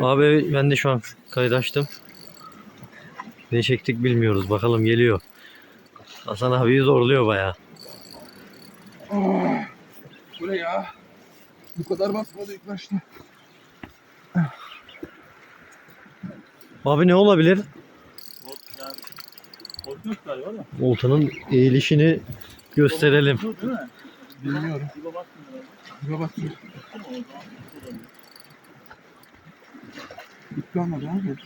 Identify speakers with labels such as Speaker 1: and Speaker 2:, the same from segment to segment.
Speaker 1: Abi ben de şu an kayıt açtım. Ne çektik bilmiyoruz. Bakalım geliyor. Hasan abiyi zorluyor bayağı.
Speaker 2: Ah, bu ne ya? Bu kadar basmadı ilk başta.
Speaker 1: Abi ne olabilir? Oltanın eğilişini gösterelim.
Speaker 3: Mi?
Speaker 2: Bilmiyorum.
Speaker 3: Bir bakmıyor.
Speaker 2: Şuna bak.
Speaker 3: Değil mi o zaman?
Speaker 2: Bitti olmadı abi.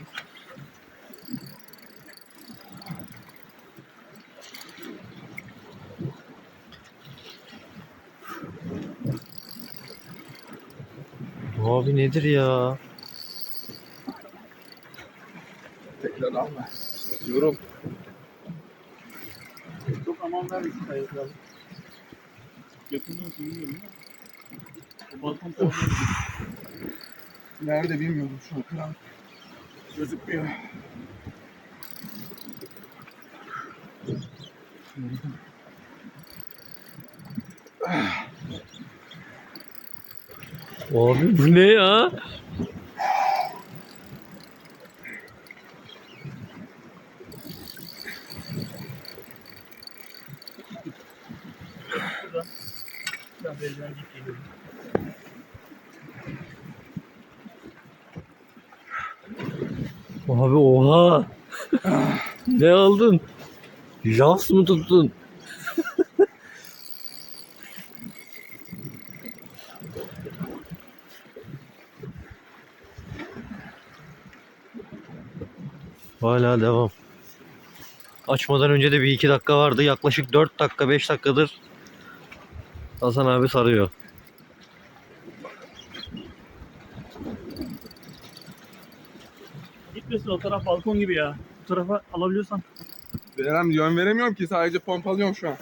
Speaker 1: Abi nedir ya?
Speaker 2: Tekrar alma. Yorum.
Speaker 3: Çok aman vermiş kayıtlar. Yakında mısın bilmiyorum ama. O balkon tarafı
Speaker 2: Nerede bilmiyorum şu an. Kral. Gözükmüyor.
Speaker 1: Abi bu ne ya? Abi oha. ne aldın? Jaws mı tuttun? Hala devam. Açmadan önce de bir iki dakika vardı. Yaklaşık 4 dakika 5 dakikadır Hasan abi sarıyor.
Speaker 3: O taraf balkon gibi ya. Bu tarafa alabiliyorsan.
Speaker 2: Verem yön veremiyorum ki sadece pompalıyorum şu an.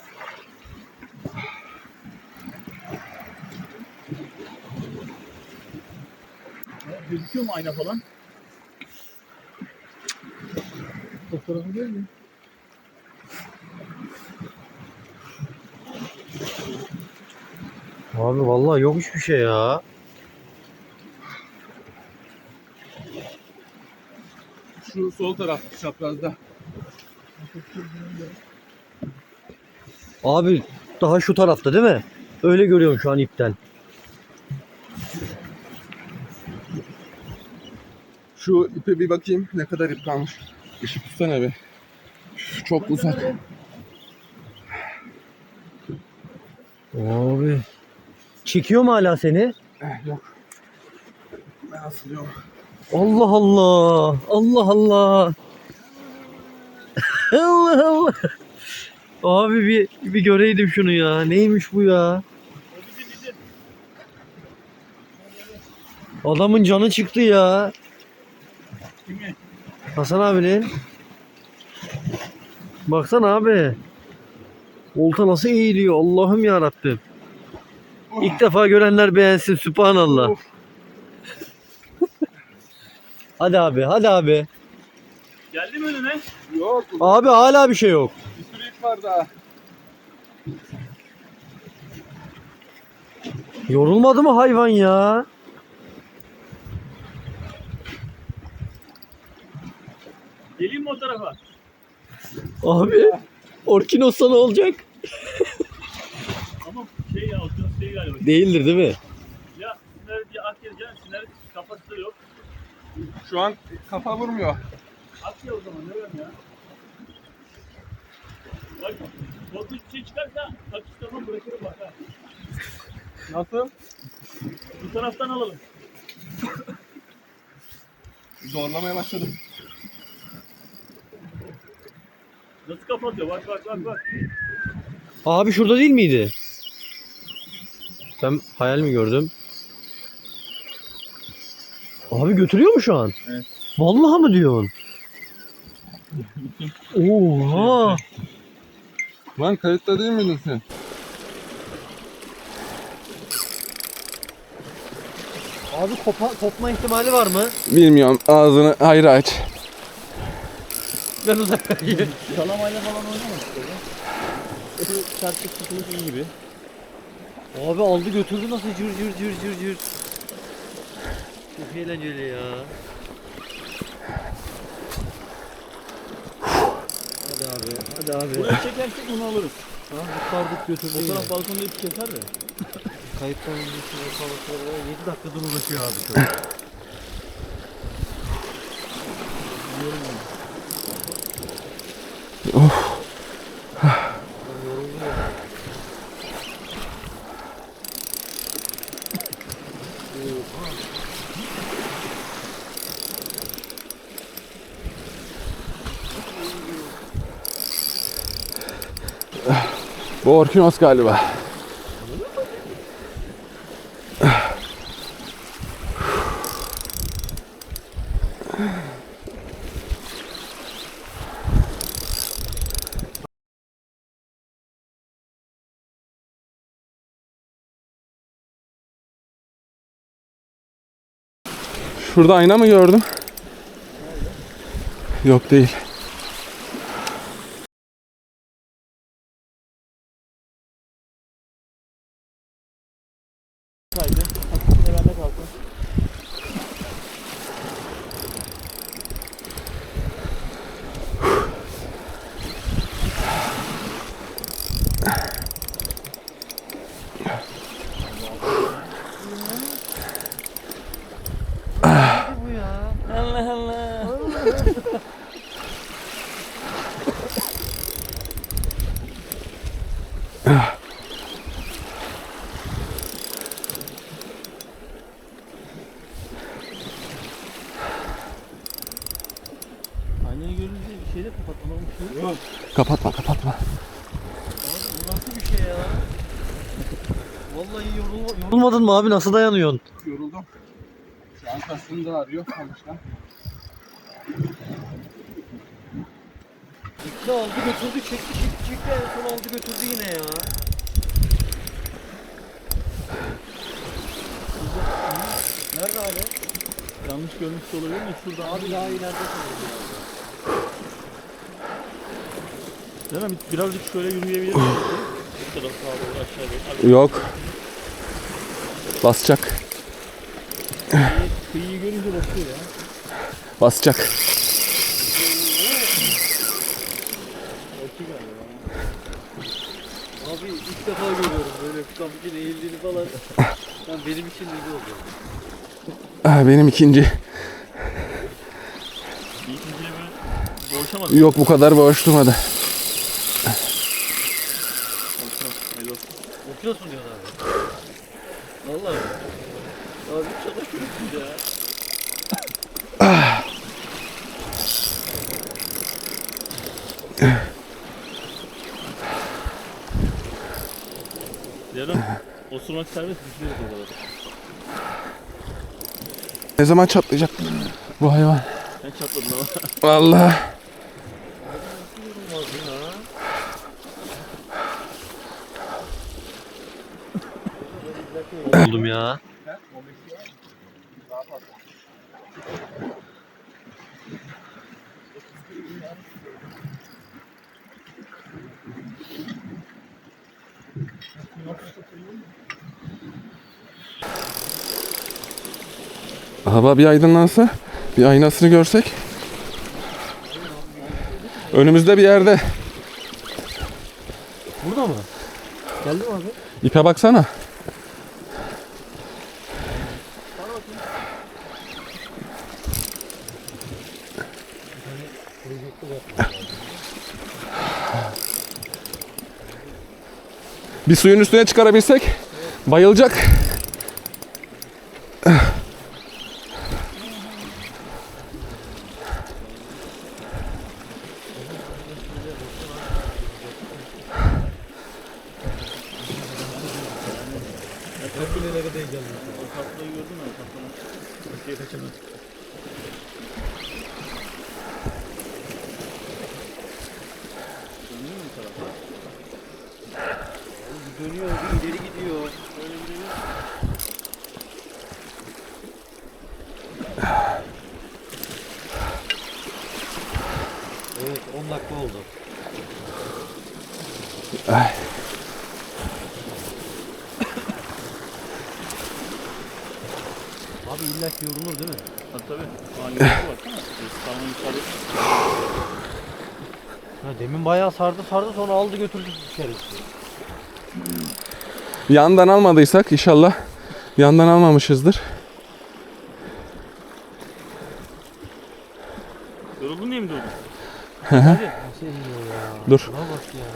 Speaker 3: Gözüküyor mu ayna falan? O tarafı değil mi?
Speaker 1: Abi vallahi yok hiçbir şey ya.
Speaker 2: Şu sol taraf çaprazda.
Speaker 1: Abi daha şu tarafta değil mi? Öyle görüyorum şu an ipten.
Speaker 2: Şu ipe bir bakayım ne kadar ip kalmış. Işık tutsana. Üf, Çok uzak.
Speaker 1: Abi. Çekiyor mu hala seni?
Speaker 2: Eh, yok. Ben asılıyorum.
Speaker 1: Allah Allah. Allah Allah. Allah Allah. Abi bir, bir göreydim şunu ya. Neymiş bu ya? Adamın canı çıktı ya.
Speaker 3: Kimi?
Speaker 1: Hasan abinin. Baksana abi. Olta nasıl eğiliyor Allah'ım ya Rabbim. İlk defa görenler beğensin Sübhanallah.
Speaker 2: Of.
Speaker 1: Hadi abi hadi abi.
Speaker 3: Geldi mi önüne?
Speaker 2: Yok.
Speaker 1: Abi hala bir şey yok.
Speaker 2: Bir sürü ip var daha.
Speaker 1: Yorulmadı mı hayvan ya?
Speaker 3: Geleyim mi o tarafa?
Speaker 1: Abi Orkinos'ta ne olacak?
Speaker 3: Ama şey ya, o şey galiba.
Speaker 1: Değildir değil mi?
Speaker 3: Ya Siner diye ak geleceğim. Siner kafası da yok.
Speaker 2: Şu an kafa vurmuyor.
Speaker 3: At ya o zaman ne var ya? Bak korkunç bir şey çıkarsa takıştırma bırakırım bak ha.
Speaker 2: Nasıl?
Speaker 3: Bu taraftan alalım.
Speaker 2: Zorlamaya başladım.
Speaker 3: Nasıl kapatıyor? Bak bak bak bak.
Speaker 1: Abi şurada değil miydi? Ben hayal mi gördüm? Abi götürüyor mu şu an?
Speaker 2: Evet.
Speaker 1: Vallahi mı diyorsun? Oha!
Speaker 2: Lan kayıtta değil miydin sen?
Speaker 1: Abi kopa, kopma ihtimali var mı?
Speaker 2: Bilmiyorum. Ağzını hayır aç.
Speaker 1: Ben uzaklaşayım.
Speaker 3: Kalamayla falan istedim. Şu çarpık sıkılık iyi gibi.
Speaker 1: Abi aldı götürdü nasıl cır cır cır cır cır. Çok eğlenceli ya. Hadi abi, hadi abi.
Speaker 3: Buraya çekersek bunu alırız.
Speaker 1: Tamam, kurtardık götürdük.
Speaker 3: O taraf balkonda hep keser de.
Speaker 1: Kayıttan öncesinde falan 7 dakikadır uğraşıyor abi çocuk. Ben yoruldum ya.
Speaker 4: Bu Orkinos galiba. Şurada ayna mı gördüm? Yok değil.
Speaker 3: Kaydı. Aslında bende kalsın.
Speaker 1: bu ya?
Speaker 3: Allah Allah. Aynayı görünce bir şeyle kapatmalı olmuş. Yok.
Speaker 4: Kapatma kapatma.
Speaker 1: Abi bu nasıl bir şey ya? Vallahi yorulma, yorulmadın mı abi? Nasıl dayanıyorsun?
Speaker 4: Yoruldum. Şu an kasım da ağrıyor sonuçta.
Speaker 1: Gitti aldı götürdü çekti çekti çekti en son aldı götürdü yine ya. Nerede abi?
Speaker 3: Yanlış görmüş olabilir mi? Şurada
Speaker 1: Abi daha ileride kalıyor.
Speaker 3: Değil mi? Birazcık şöyle yürüyebilir miyiz?
Speaker 4: Yok. Basacak.
Speaker 3: Kıyıyı görünce basıyor ya.
Speaker 4: Basacak.
Speaker 1: Abi ilk defa görüyorum böyle kampçının eğildiğini falan. Ben benim için iyi oldu.
Speaker 4: Ah, benim ikinci.
Speaker 3: İkinciye böyle boğuşamadık.
Speaker 4: Yok bu kadar boğuşturmadı.
Speaker 3: Boğuşamadık. Helal olsun.
Speaker 1: Okuyorsun diyorsun abi. Vallahi. Abi çalışıyorsun ya.
Speaker 3: Yarın osurmak serbest düşüyoruz o kadar.
Speaker 4: Ne zaman çatlayacak bu hayvan?
Speaker 3: Ben çatladım ama.
Speaker 4: Vallahi.
Speaker 1: Oldum ya.
Speaker 4: Hava bir aydınlansa, bir aynasını görsek. Önümüzde bir yerde.
Speaker 1: Burada mı? Geldi mi abi?
Speaker 4: İpe baksana. Bir suyun üstüne çıkarabilsek bayılacak.
Speaker 3: O tatlayı gördün mü? O tatlanın. Şey kaçırdım. Dönüyor mu bu tarafa?
Speaker 1: Dönüyor, bir ileri gidiyor.
Speaker 3: Böyle gidiyor.
Speaker 1: Evet, 10 dakika oldu.
Speaker 4: Ay.
Speaker 1: Abi illa ki yorulur değil mi?
Speaker 3: Tabii tabii. Maliyeti baksana. Sarma yukarı.
Speaker 1: Ha, demin bayağı sardı sardı sonra aldı götürdü şerefsiz.
Speaker 4: Yandan almadıysak inşallah yandan almamışızdır.
Speaker 3: Yoruldun diye mi durdun?
Speaker 1: Nasıl iniyor ya?
Speaker 4: Dur.
Speaker 1: Şuna bak ya.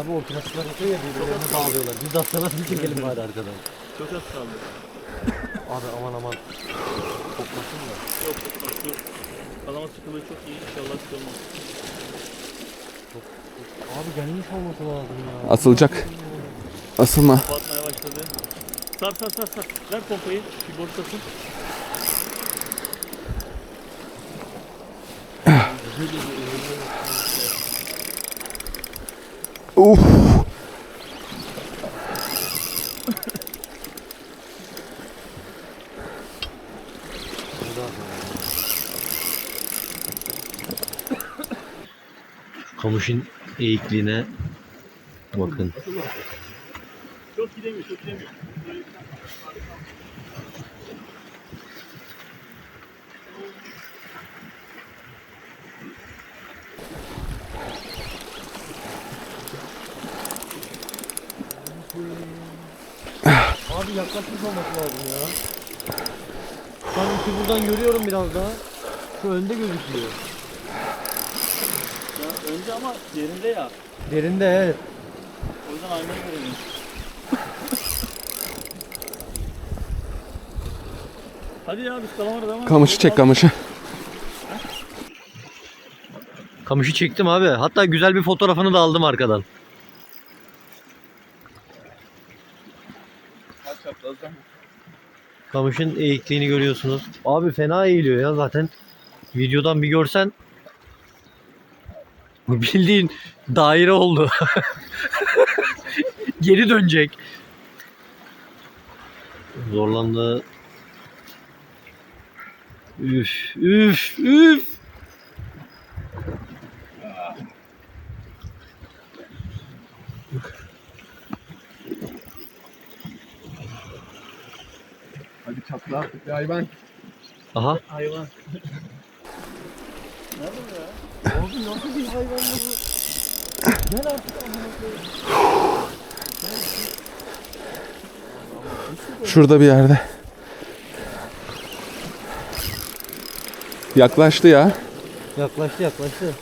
Speaker 1: Abi ortalıklar atıyor ya birbirlerine bağlıyorlar. Biz de aslında nasıl çekelim bari arkadan.
Speaker 3: Çok az kaldı.
Speaker 1: Abi aman aman. Kokmasın da.
Speaker 3: Yok bak şu kalama sıkılığı çok iyi. İnşallah sıkılmaz.
Speaker 1: Abi gelmiş olması lazım ya.
Speaker 4: Asılacak. Asılma.
Speaker 3: Batmaya başladı. Sar sar sar sar. Ver pompayı. Bir boşlasın.
Speaker 4: Uf.
Speaker 1: Kamışın eğikliğine bakın.
Speaker 3: Çok gidemiyor çok gidemiyor.
Speaker 1: Abi yaklaşmış olması lazım ya. Sanki buradan görüyorum biraz daha. Şu önde gözüküyor.
Speaker 3: Önce ama yerinde ya.
Speaker 1: Derinde evet.
Speaker 3: O yüzden aynayı göremiyorum. Hadi ya biz kalamara devam
Speaker 4: Kamışı çek kamışı.
Speaker 1: Kamışı çektim abi. Hatta güzel bir fotoğrafını da aldım arkadan. Kamışın eğikliğini görüyorsunuz. Abi fena eğiliyor ya zaten. Videodan bir görsen bildiğin daire oldu. Geri dönecek. Zorlandı. Üf, üf, üf.
Speaker 4: Hadi çatla artık bir hayvan.
Speaker 1: Aha.
Speaker 3: Hayvan. Nerede bu ya?
Speaker 1: Abi nasıl bir hayvan bu? Gel
Speaker 4: Şurada bir yerde. Yaklaştı ya.
Speaker 1: Yaklaştı yaklaştı.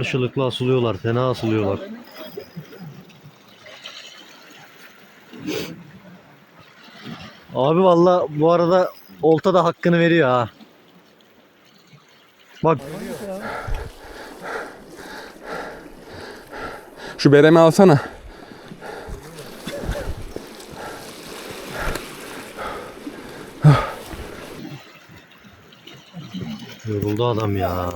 Speaker 1: Karşılıklı asılıyorlar, fena asılıyorlar. Abi valla bu arada olta da hakkını veriyor ha. Bak
Speaker 4: Şu beremi alsana.
Speaker 1: yoruldu adam ya.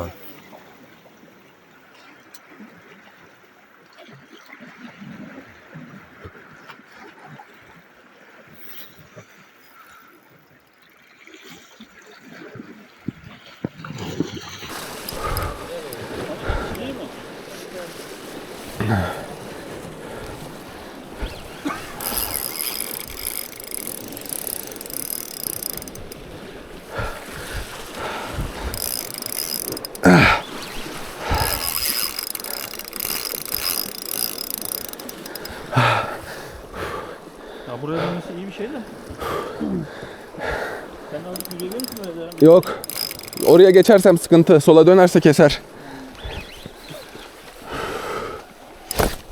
Speaker 3: Değil mi? Ya buraya dönmesi iyi bir şey de. Sen azıcık yüzebilir misin öyle Eren?
Speaker 4: Yok. Oraya geçersem sıkıntı. Sola dönerse keser.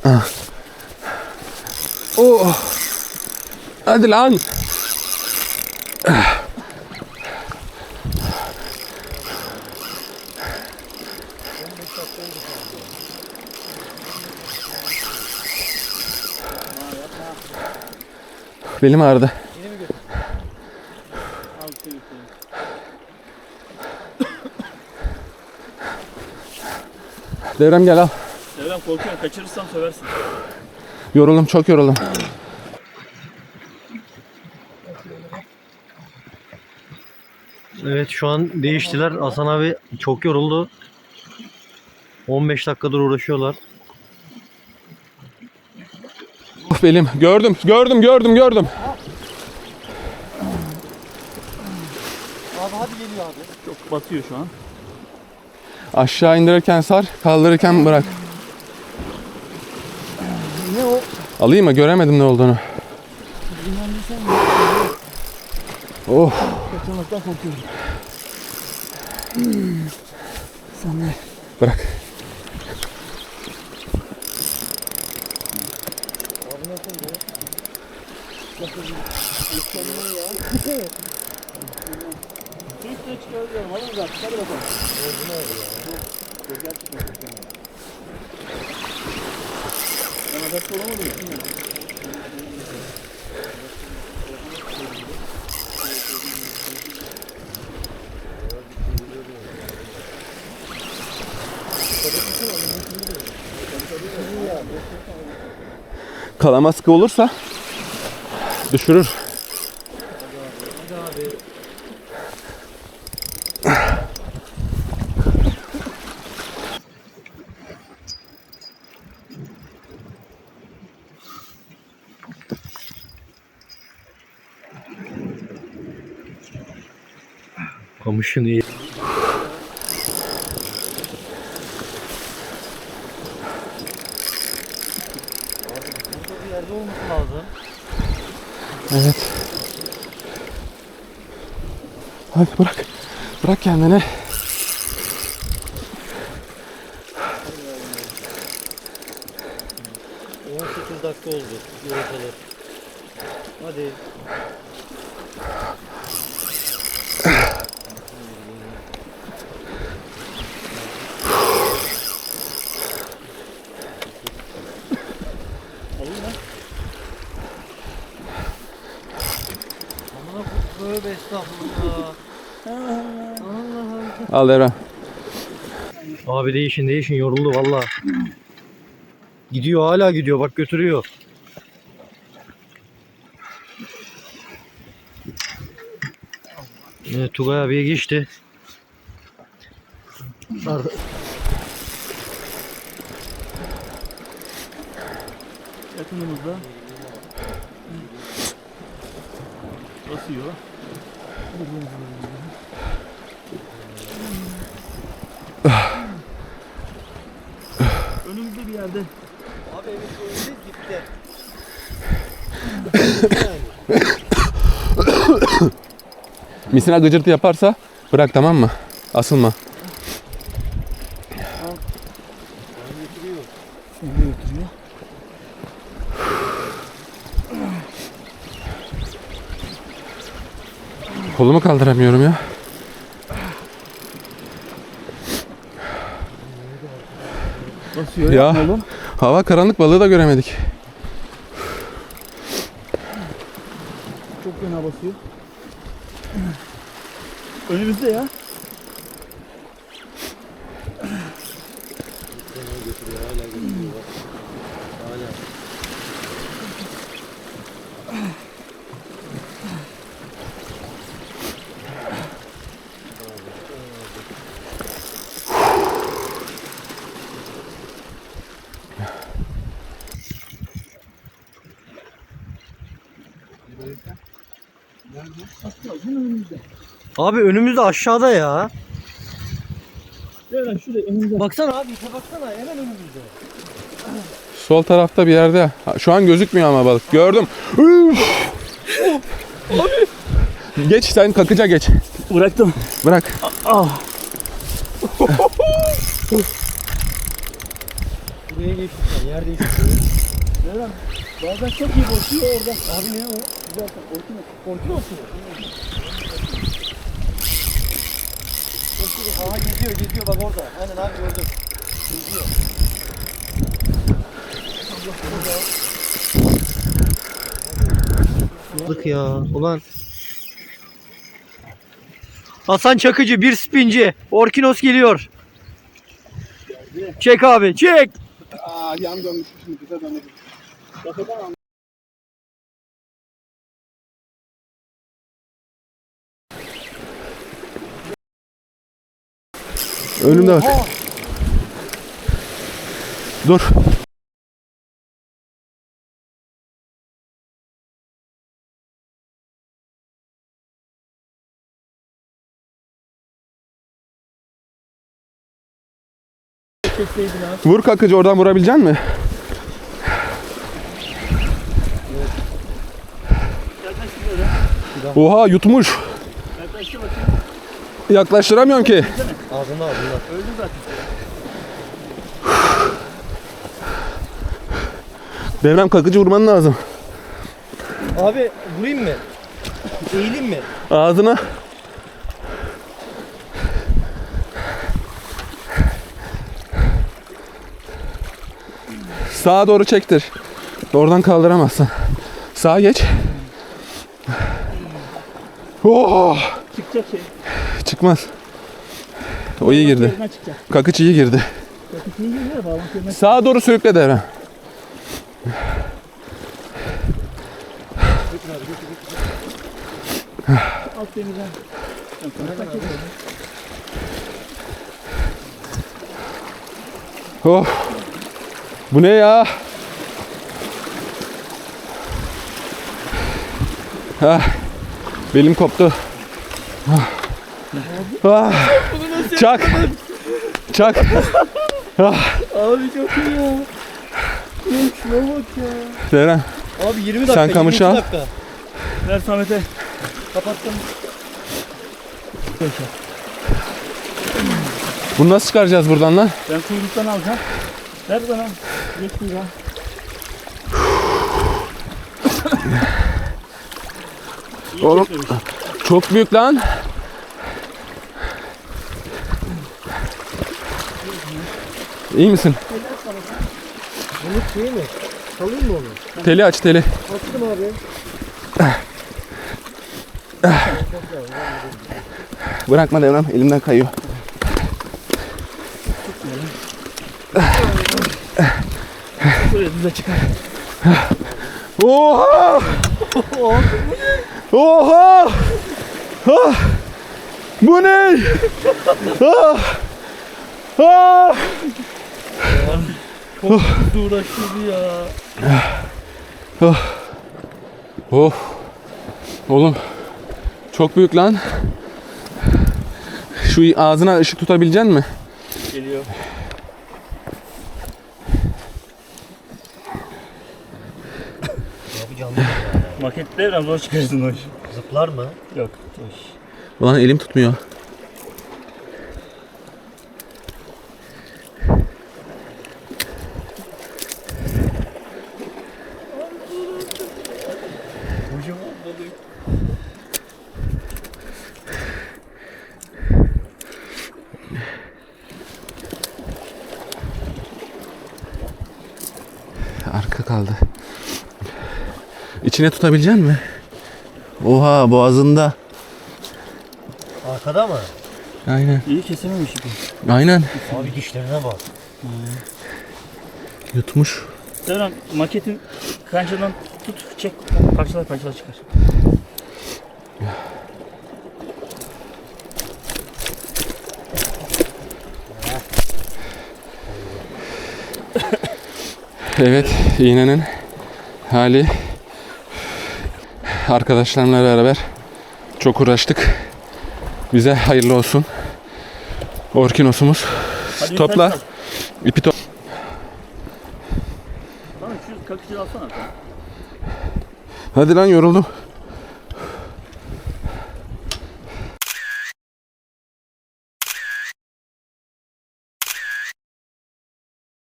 Speaker 4: Ah. Oh. Hadi lan. Belim ağrıdı.
Speaker 3: Al bir şey göstereyim.
Speaker 4: Devrem gel al.
Speaker 3: Eren korkuyorum kaçırırsam söversin.
Speaker 4: Yoruldum, çok yoruldum.
Speaker 1: Evet şu an değiştiler. Hasan abi çok yoruldu. 15 dakikadır uğraşıyorlar.
Speaker 4: Of belim. Gördüm, gördüm, gördüm, gördüm.
Speaker 1: Abi hadi geliyor abi.
Speaker 3: Çok batıyor şu an.
Speaker 4: Aşağı indirirken sar, kaldırırken bırak.
Speaker 1: Ne o?
Speaker 4: Alayım mı? Göremedim ne olduğunu. Oh.
Speaker 3: Kaçırmaktan korkuyorum.
Speaker 4: Bırak.
Speaker 3: Üstüne çıkarıyorum. Hadi uzak. Hadi bakalım. Ben adapte olamadım. Bilmiyorum.
Speaker 4: Kalama sıkı olursa düşürür. Hadi bırak. Bırak kendini.
Speaker 1: Evet. 18 dakika oldu. Yürütelim. Hadi. Amına koyayım, Tövbe estağfurullah. Allah
Speaker 4: Al Eren.
Speaker 1: Abi değişin değişin yoruldu valla. Gidiyor hala gidiyor bak götürüyor. Evet Tugay abiye geçti.
Speaker 3: Yakınımızda. Basıyor. Önümüzde bir yerde.
Speaker 1: Abi evet önünde gitti.
Speaker 4: Misina gıcırtı yaparsa bırak tamam mı? Asılma. Kolumu kaldıramıyorum ya.
Speaker 3: Basıyor.
Speaker 4: Ya.
Speaker 3: oğlum.
Speaker 4: Hava karanlık balığı da göremedik.
Speaker 3: Çok fena basıyor. Önümüzde ya.
Speaker 1: Abi önümüzde aşağıda ya.
Speaker 3: Eren şurada önümüzde.
Speaker 1: Baksana abi ipe baksana hemen önümüzde.
Speaker 4: Sol tarafta bir yerde. Şu an gözükmüyor ama balık. Gördüm. Üf! Geç sen kakıca geç.
Speaker 3: Bıraktım.
Speaker 4: Bırak.
Speaker 3: Ah.
Speaker 1: Buraya geçtik yer değiştirdi.
Speaker 3: Eren bazen çok iyi basıyor orada. Abi ne o? Güzel. Orkino. Orkino olsun.
Speaker 1: Aha geziyor geziyor bak orada. Aynen abi gördüm. Geziyor. Balık ya ulan. Hasan Çakıcı bir spinci. Orkinos geliyor. Çek abi çek.
Speaker 4: Aa yan dönmüş şimdi bize dönüyor.
Speaker 3: Kafadan
Speaker 4: Önümde bak. Dur. Vur kakıcı oradan vurabilecek mi? Oha yutmuş. Yaklaştıramıyorum ki.
Speaker 1: Ağzında ağzında.
Speaker 3: Öldü zaten.
Speaker 4: Devrem kakıcı vurman lazım.
Speaker 1: Abi vurayım mı? Eğileyim mi?
Speaker 4: Ağzına. Sağa doğru çektir. Oradan kaldıramazsın. Sağa geç. Oh!
Speaker 3: Çıkacak şey.
Speaker 4: Çıkmaz. O iyi girdi. Kakıç iyi girdi. Sağa doğru sürükle
Speaker 3: alt denizden. Çek.
Speaker 4: Oh. Bu ne ya? Ah. Belim koptu. Ah. Ah. Çak. Çak. Ah.
Speaker 1: Abi çok iyi ya. Yok şuna bak ya.
Speaker 4: Deren.
Speaker 1: Abi 20 dakika.
Speaker 4: Sen kamışı
Speaker 1: 22
Speaker 4: al.
Speaker 1: dakika.
Speaker 3: Ver Samet'e.
Speaker 1: Kapattım.
Speaker 4: Bunu nasıl çıkaracağız buradan lan?
Speaker 3: Ben kuyruktan alacağım. Ver bana. Geç kuyruğa.
Speaker 4: Oğlum. Çok büyük lan. İyi misin?
Speaker 1: Bunu şey mi? Salayım mı onu?
Speaker 4: Teli aç teli.
Speaker 1: Açtım abi.
Speaker 4: Bırakma Devrem elimden kayıyor.
Speaker 3: Buraya düze çıkar.
Speaker 4: Oha! Oha! Ah! Bu ne? Ah! Ah!
Speaker 1: Çok uğraştırdı ya.
Speaker 4: Of. Oğlum çok büyük lan. Şu ağzına ışık tutabilecek mi?
Speaker 3: Geliyor.
Speaker 1: Abi canlı.
Speaker 3: Makette biraz zor çıkarsın o iş.
Speaker 1: Zıplar mı?
Speaker 3: Yok.
Speaker 4: Ulan elim tutmuyor.
Speaker 1: Kocaman balık.
Speaker 4: Arka kaldı. İçine tutabilecek mi? Oha boğazında.
Speaker 1: Arkada mı?
Speaker 4: Aynen.
Speaker 3: İyi kesememiş ipi.
Speaker 4: Aynen.
Speaker 1: Abi dişlerine bak.
Speaker 4: Yutmuş.
Speaker 3: Devran maketin kancadan tut çek parçalar parçalar çıkar.
Speaker 4: Evet iğnenin hali arkadaşlarımla beraber çok uğraştık. Bize hayırlı olsun. Orkinosumuz.
Speaker 3: Hadi
Speaker 4: Topla. İpi to-. Hadi lan yoruldum.